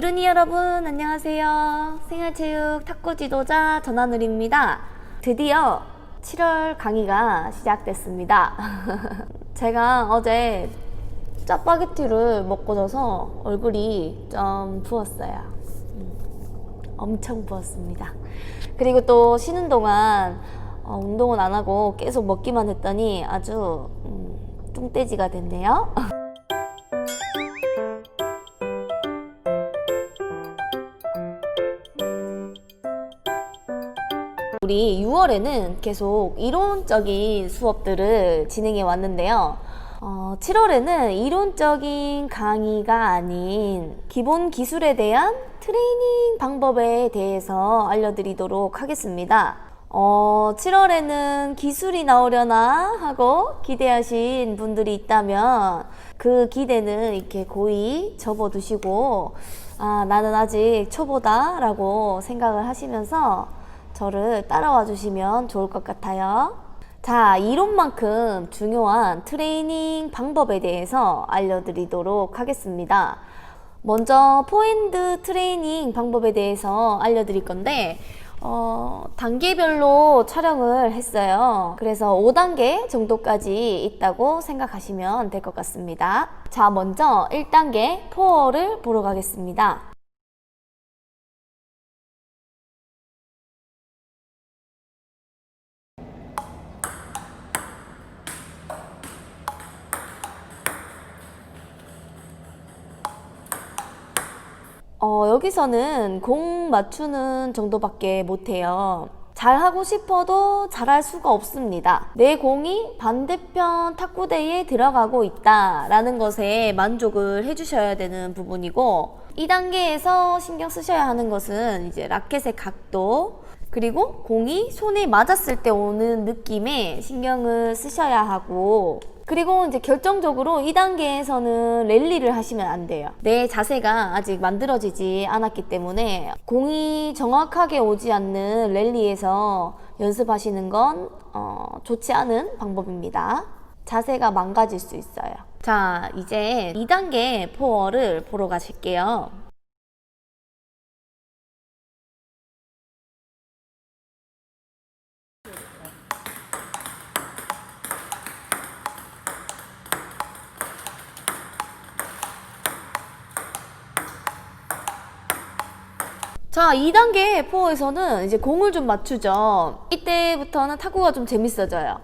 유르니 여러분 안녕하세요. 생활체육 탁구 지도자 전하늘입니다. 드디어 7월 강의가 시작됐습니다. 제가 어제 짜파게티를 먹고 자서 얼굴이 좀 부었어요. 음, 엄청 부었습니다. 그리고 또 쉬는 동안 어, 운동은 안 하고 계속 먹기만 했더니 아주 음, 뚱돼지가 됐네요. 우리 6월에는 계속 이론적인 수업들을 진행해 왔는데요. 어, 7월에는 이론적인 강의가 아닌 기본 기술에 대한 트레이닝 방법에 대해서 알려드리도록 하겠습니다. 어, 7월에는 기술이 나오려나 하고 기대하신 분들이 있다면 그 기대는 이렇게 고이 접어두시고 아, 나는 아직 초보다 라고 생각을 하시면서 저를 따라와 주시면 좋을 것 같아요. 자, 이론만큼 중요한 트레이닝 방법에 대해서 알려드리도록 하겠습니다. 먼저 포핸드 트레이닝 방법에 대해서 알려드릴 건데, 어, 단계별로 촬영을 했어요. 그래서 5단계 정도까지 있다고 생각하시면 될 것 같습니다. 자, 먼저 1단계 포어를 보러 가겠습니다. 어, 여기서는 공 맞추는 정도밖에 못해요. 잘하고 싶어도 잘할 수가 없습니다. 내 공이 반대편 탁구대에 들어가고 있다라는 것에 만족을 해주셔야 되는 부분이고, 2단계에서 신경 쓰셔야 하는 것은 이제 라켓의 각도, 그리고 공이 손에 맞았을 때 오는 느낌에 신경을 쓰셔야 하고, 그리고 이제 결정적으로 2단계에서는 랠리를 하시면 안 돼요. 내 자세가 아직 만들어지지 않았기 때문에 공이 정확하게 오지 않는 랠리에서 연습하시는 건 어, 좋지 않은 방법입니다. 자세가 망가질 수 있어요. 자, 이제 2단계 포어를 보러 가실게요. 자, 2단계 포어에서는 이제 공을 좀 맞추죠. 이때부터는 탁구가 좀 재밌어져요.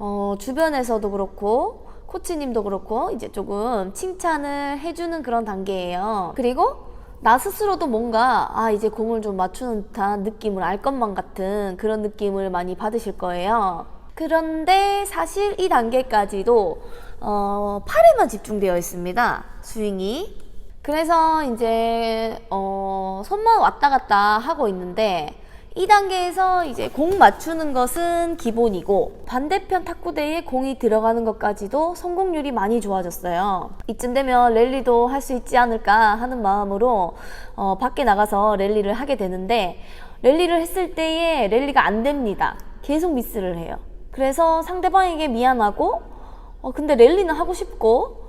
어, 주변에서도 그렇고, 코치님도 그렇고, 이제 조금 칭찬을 해주는 그런 단계예요. 그리고 나 스스로도 뭔가, 아, 이제 공을 좀 맞추는 듯한 느낌을 알 것만 같은 그런 느낌을 많이 받으실 거예요. 그런데 사실 이 단계까지도, 어, 팔에만 집중되어 있습니다. 스윙이. 그래서 이제 어, 손만 왔다 갔다 하고 있는데 2단계에서 이제 공 맞추는 것은 기본이고 반대편 탁구대에 공이 들어가는 것까지도 성공률이 많이 좋아졌어요. 이쯤 되면 랠리도 할 수 있지 않을까 하는 마음으로 어, 밖에 나가서 랠리를 하게 되는데 랠리를 했을 때에 랠리가 안 됩니다. 계속 미스를 해요. 그래서 상대방에게 미안하고 어, 근데 랠리는 하고 싶고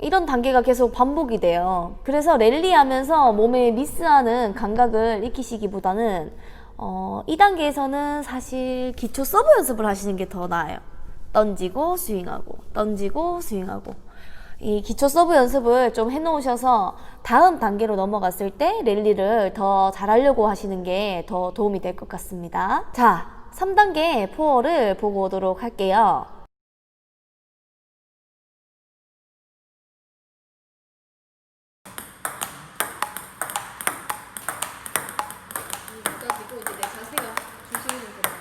이런 단계가 계속 반복이 돼요. 그래서 랠리하면서 몸에 미스하는 감각을 익히시기보다는 어, 2단계에서는 사실 기초 서브 연습을 하시는 게 더 나아요. 던지고 스윙하고 던지고 스윙하고 이 기초 서브 연습을 좀 해놓으셔서 다음 단계로 넘어갔을 때 랠리를 더 잘하려고 하시는 게 더 도움이 될 것 같습니다. 자, 3단계 포어를 보고 오도록 할게요. 가지고 이제 내 자세가 주시는 그런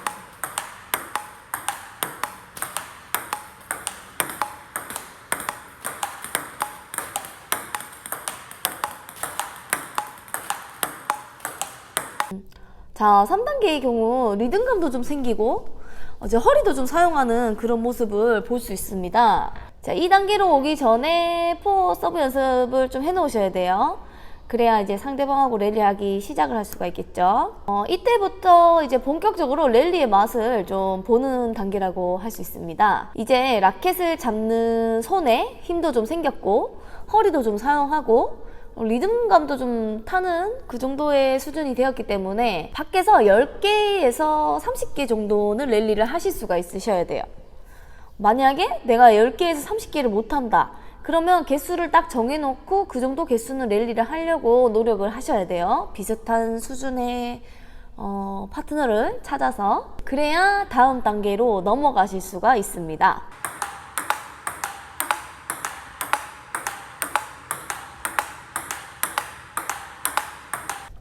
자, 3단계의 경우 리듬감도 좀 생기고 이제 허리도 좀 사용하는 그런 모습을 볼 수 있습니다. 자, 2단계로 오기 전에 포 서브 연습을 좀 해놓으셔야 돼요. 그래야 이제 상대방하고 랠리하기 시작을 할 수가 있겠죠. 어, 이때부터 이제 본격적으로 랠리의 맛을 좀 보는 단계라고 할 수 있습니다. 이제 라켓을 잡는 손에 힘도 좀 생겼고 허리도 좀 사용하고 어, 리듬감도 좀 타는 그 정도의 수준이 되었기 때문에 밖에서 10개에서 30개 정도는 랠리를 하실 수가 있으셔야 돼요. 만약에 내가 10개에서 30개를 못한다. 그러면 개수를 딱 정해놓고 그 정도 개수는 랠리를 하려고 노력을 하셔야 돼요. 비슷한 수준의 어, 파트너를 찾아서 그래야 다음 단계로 넘어가실 수가 있습니다.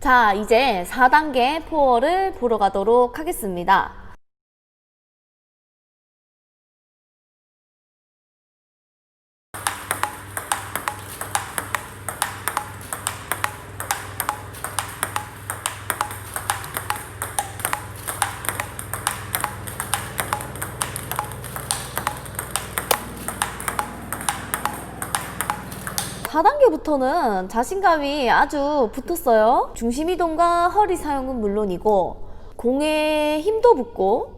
자, 이제 4단계 포어를 보러 가도록 하겠습니다. 사단계부터는 자신감이 아주 붙었어요. 중심 이동과 허리 사용은 물론이고 공에 힘도 붙고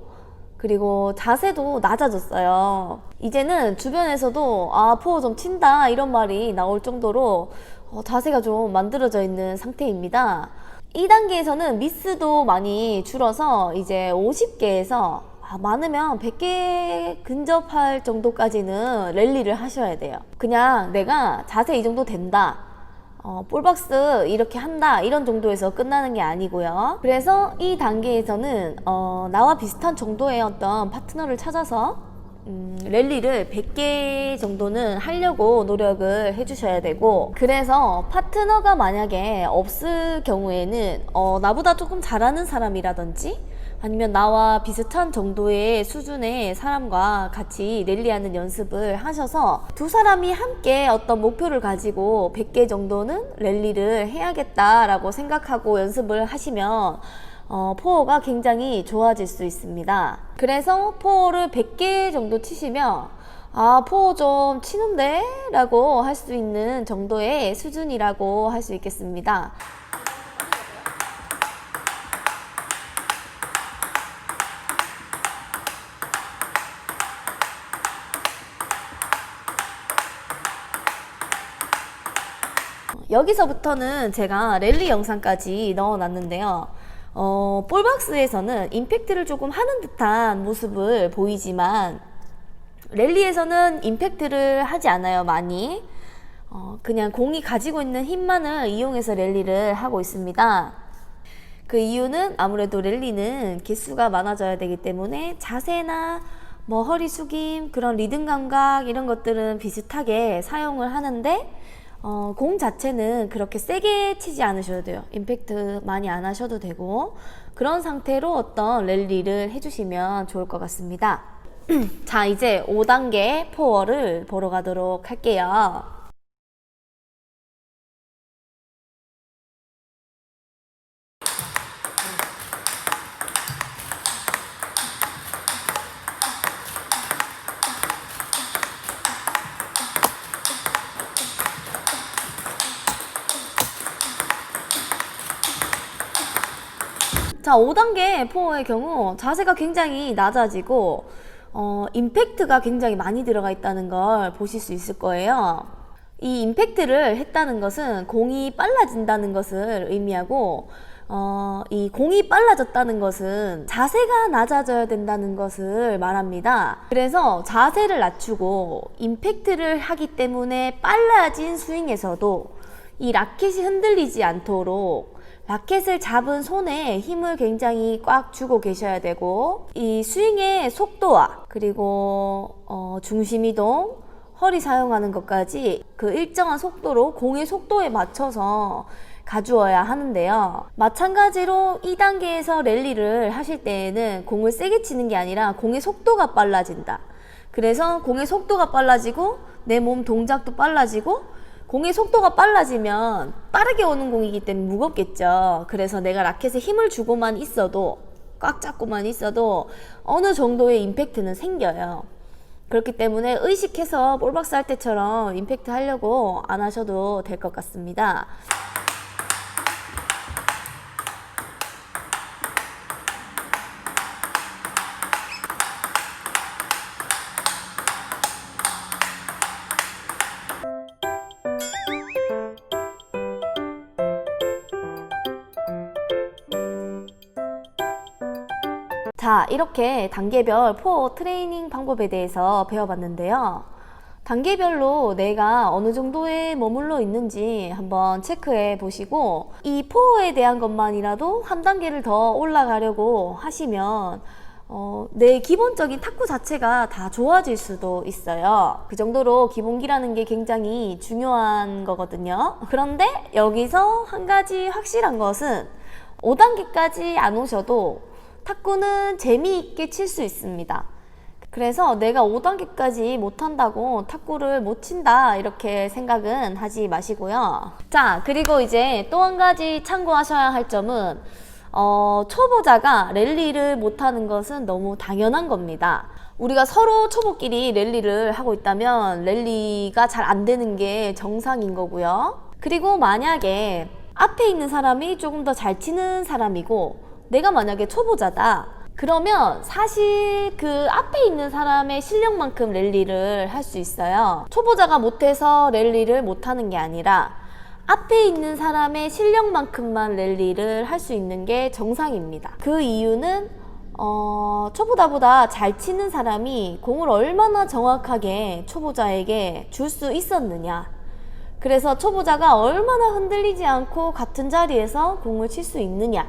그리고 자세도 낮아졌어요. 이제는 주변에서도 아 포어 좀 친다 이런 말이 나올 정도로 어, 자세가 좀 만들어져 있는 상태입니다. 2단계에서는 미스도 많이 줄어서 이제 50개에서 아, 많으면 100개 근접할 정도까지는 랠리를 하셔야 돼요. 그냥 내가 자세 이 정도 된다. 어, 볼박스 이렇게 한다 이런 정도에서 끝나는 게 아니고요. 그래서 이 단계에서는 어, 나와 비슷한 정도의 어떤 파트너를 찾아서 음, 랠리를 100개 정도는 하려고 노력을 해주셔야 되고 그래서 파트너가 만약에 없을 경우에는 어, 나보다 조금 잘하는 사람이라든지 아니면 나와 비슷한 정도의 수준의 사람과 같이 랠리하는 연습을 하셔서 두 사람이 함께 어떤 목표를 가지고 100개 정도는 랠리를 해야겠다라고 생각하고 연습을 하시면 어, 포어가 굉장히 좋아질 수 있습니다. 그래서 포어를 100개 정도 치시면 아, 포어 좀 치는데? 라고 할 수 있는 정도의 수준이라고 할 수 있겠습니다. 여기서부터는 제가 랠리 영상까지 넣어놨는데요. 어, 볼박스에서는 임팩트를 조금 하는 듯한 모습을 보이지만 랠리에서는 임팩트를 하지 않아요, 많이. 어, 그냥 공이 가지고 있는 힘만을 이용해서 랠리를 하고 있습니다. 그 이유는 아무래도 랠리는 개수가 많아져야 되기 때문에 자세나 뭐 허리 숙임, 그런 리듬 감각 이런 것들은 비슷하게 사용을 하는데 어, 공 자체는 그렇게 세게 치지 않으셔도 돼요. 임팩트 많이 안 하셔도 되고 그런 상태로 어떤 랠리를 해주시면 좋을 것 같습니다. 자, 이제 5단계 포어를 보러 가도록 할게요. 자, 5단계 포어의 경우 자세가 굉장히 낮아지고 어, 임팩트가 굉장히 많이 들어가 있다는 걸 보실 수 있을 거예요. 이 임팩트를 했다는 것은 공이 빨라진다는 것을 의미하고 어, 이 공이 빨라졌다는 것은 자세가 낮아져야 된다는 것을 말합니다. 그래서 자세를 낮추고 임팩트를 하기 때문에 빨라진 스윙에서도 이 라켓이 흔들리지 않도록 라켓을 잡은 손에 힘을 굉장히 꽉 주고 계셔야 되고 이 스윙의 속도와 그리고 어, 중심 이동, 허리 사용하는 것까지 그 일정한 속도로 공의 속도에 맞춰서 가주어야 하는데요. 마찬가지로 2단계에서 랠리를 하실 때에는 공을 세게 치는 게 아니라 공의 속도가 빨라진다. 그래서 공의 속도가 빨라지고 내 몸 동작도 빨라지고 공의 속도가 빨라지면 빠르게 오는 공이기 때문에 무겁겠죠. 그래서 내가 라켓에 힘을 주고만 있어도 꽉 잡고만 있어도 어느 정도의 임팩트는 생겨요. 그렇기 때문에 의식해서 볼박스 할 때처럼 임팩트 하려고 안 하셔도 될 것 같습니다. 이렇게 단계별 포어 트레이닝 방법에 대해서 배워봤는데요. 단계별로 내가 어느 정도에 머물러 있는지 한번 체크해 보시고 이 포어에 대한 것만이라도 한 단계를 더 올라가려고 하시면 어, 내 기본적인 탁구 자체가 다 좋아질 수도 있어요. 그 정도로 기본기라는 게 굉장히 중요한 거거든요. 그런데 여기서 한 가지 확실한 것은 5단계까지 안 오셔도 탁구는 재미있게 칠 수 있습니다. 그래서 내가 5단계까지 못한다고 탁구를 못 친다 이렇게 생각은 하지 마시고요. 자, 그리고 이제 또 한 가지 참고하셔야 할 점은 어, 초보자가 랠리를 못하는 것은 너무 당연한 겁니다. 우리가 서로 초보끼리 랠리를 하고 있다면 랠리가 잘 안 되는 게 정상인 거고요. 그리고 만약에 앞에 있는 사람이 조금 더 잘 치는 사람이고 내가 만약에 초보자다. 그러면 사실 그 앞에 있는 사람의 실력만큼 랠리를 할 수 있어요. 초보자가 못해서 랠리를 못하는 게 아니라 앞에 있는 사람의 실력만큼만 랠리를 할 수 있는 게 정상입니다. 그 이유는 어, 초보자보다 잘 치는 사람이 공을 얼마나 정확하게 초보자에게 줄 수 있었느냐. 그래서 초보자가 얼마나 흔들리지 않고 같은 자리에서 공을 칠 수 있느냐.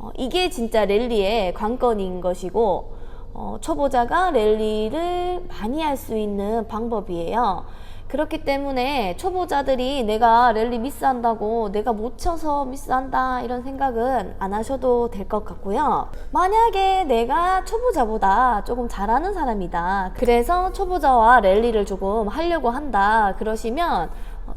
어, 이게 진짜 랠리의 관건인 것이고 어, 초보자가 랠리를 많이 할 수 있는 방법이에요. 그렇기 때문에 초보자들이 내가 랠리 미스한다고 내가 못 쳐서 미스한다 이런 생각은 안 하셔도 될 것 같고요. 만약에 내가 초보자보다 조금 잘하는 사람이다. 그래서 초보자와 랠리를 조금 하려고 한다. 그러시면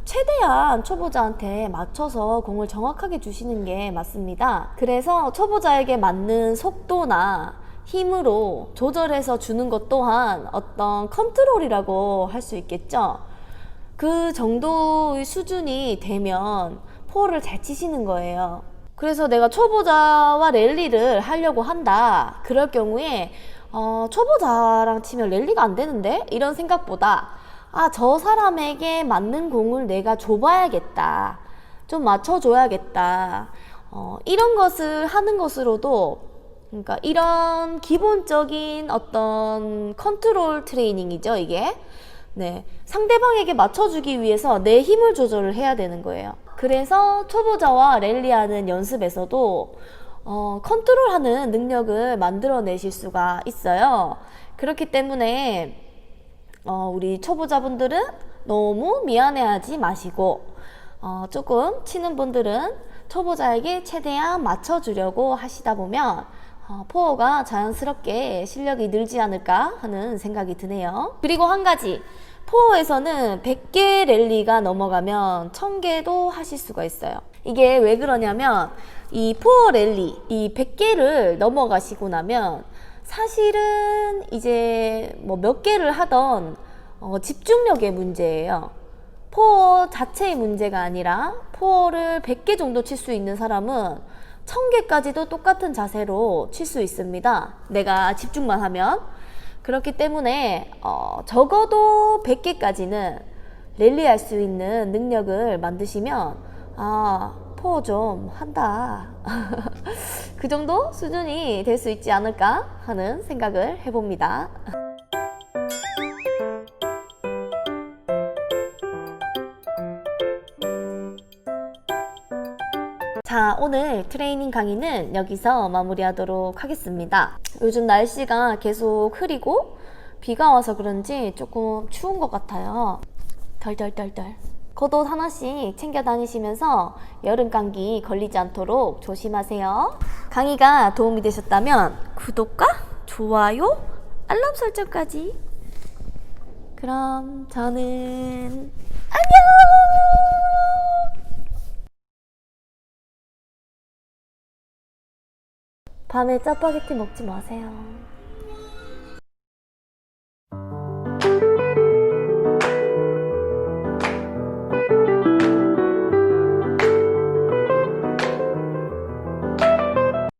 최대한 초보자한테 맞춰서 공을 정확하게 주시는 게 맞습니다. 그래서 초보자에게 맞는 속도나 힘으로 조절해서 주는 것 또한 어떤 컨트롤이라고 할 수 있겠죠. 그 정도의 수준이 되면 포를 잘 치시는 거예요. 그래서 내가 초보자와 랠리를 하려고 한다. 그럴 경우에 어, 초보자랑 치면 랠리가 안 되는데? 이런 생각보다 아, 저 사람에게 맞는 공을 내가 줘봐야겠다. 좀 맞춰줘야겠다. 어, 이런 것을 하는 것으로도 그러니까 이런 기본적인 어떤 컨트롤 트레이닝이죠, 이게. 네. 상대방에게 맞춰주기 위해서 내 힘을 조절을 해야 되는 거예요. 그래서 초보자와 랠리하는 연습에서도 어, 컨트롤하는 능력을 만들어내실 수가 있어요. 그렇기 때문에 어, 우리 초보자분들은 너무 미안해하지 마시고 어, 조금 치는 분들은 초보자에게 최대한 맞춰주려고 하시다 보면 어, 포어가 자연스럽게 실력이 늘지 않을까 하는 생각이 드네요. 그리고 한 가지 포어에서는 100개 랠리가 넘어가면 1000개도 하실 수가 있어요. 이게 왜 그러냐면 이 포어 랠리 이 100개를 넘어가시고 나면 사실은 이제 뭐 몇 개를 하던 어, 집중력의 문제예요. 포어 자체의 문제가 아니라 포어를 100개 정도 칠 수 있는 사람은 1000개까지도 똑같은 자세로 칠 수 있습니다. 내가 집중만 하면. 그렇기 때문에 어, 적어도 100개까지는 랠리할 수 있는 능력을 만드시면 아 포어 좀 한다. 그 정도 수준이 될 수 있지 않을까 하는 생각을 해봅니다. 자, 오늘 트레이닝 강의는 여기서 마무리하도록 하겠습니다. 요즘 날씨가 계속 흐리고 비가 와서 그런지 조금 추운 것 같아요. 덜덜덜덜. 겉옷 하나씩 챙겨 다니시면서 여름 감기 걸리지 않도록 조심하세요. 강의가 도움이 되셨다면 구독과 좋아요, 알람 설정까지. 그럼 저는 안녕! 밤에 짜파게티 먹지 마세요.